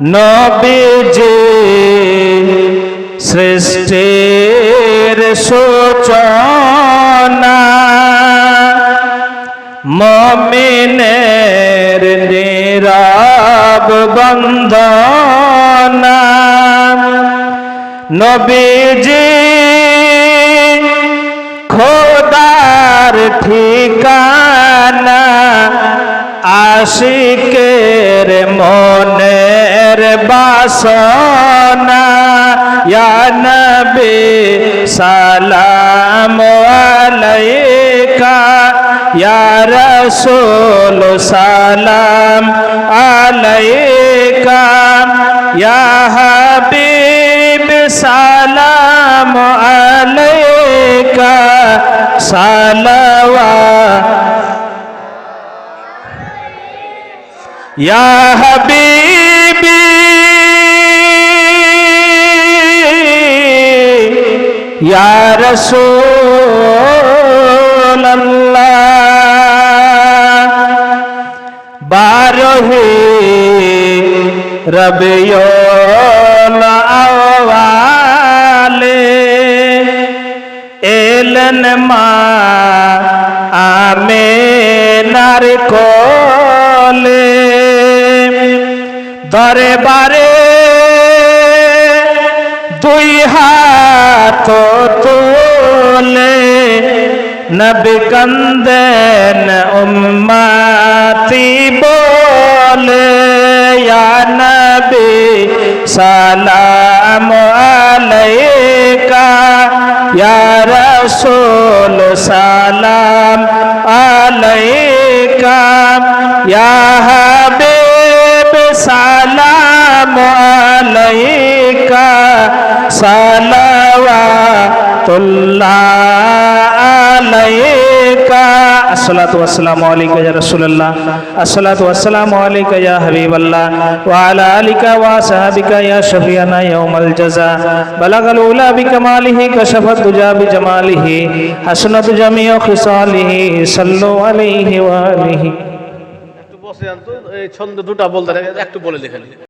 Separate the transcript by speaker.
Speaker 1: নবীজি সৃষ্টির সূচনা মমিনের নীরব বন্দনা। নবীজি খোদার ঠিকানা আশিকের বাসনা ইয়া নবী সালাম আলাইকা ইয়া রাসূল সালাম আলাইকা ইয়া হাবিব সালাম আলাইকা সালাওয়া বারহি আওয়ালে এলেন মা আমেনার কোলে দরবারে দুই হাত তোলে নবী কন্দেন উম্মতি বলে নবী সালাম আলাইকা ইয়া রাসূল সালাম আলাইকা ইয়া হাবিব সালাম আলাইকা আলাইকা ওয়া ওয়া ইয়া
Speaker 2: ছন্দ দুটা বলতে একটু বলে দেখেন।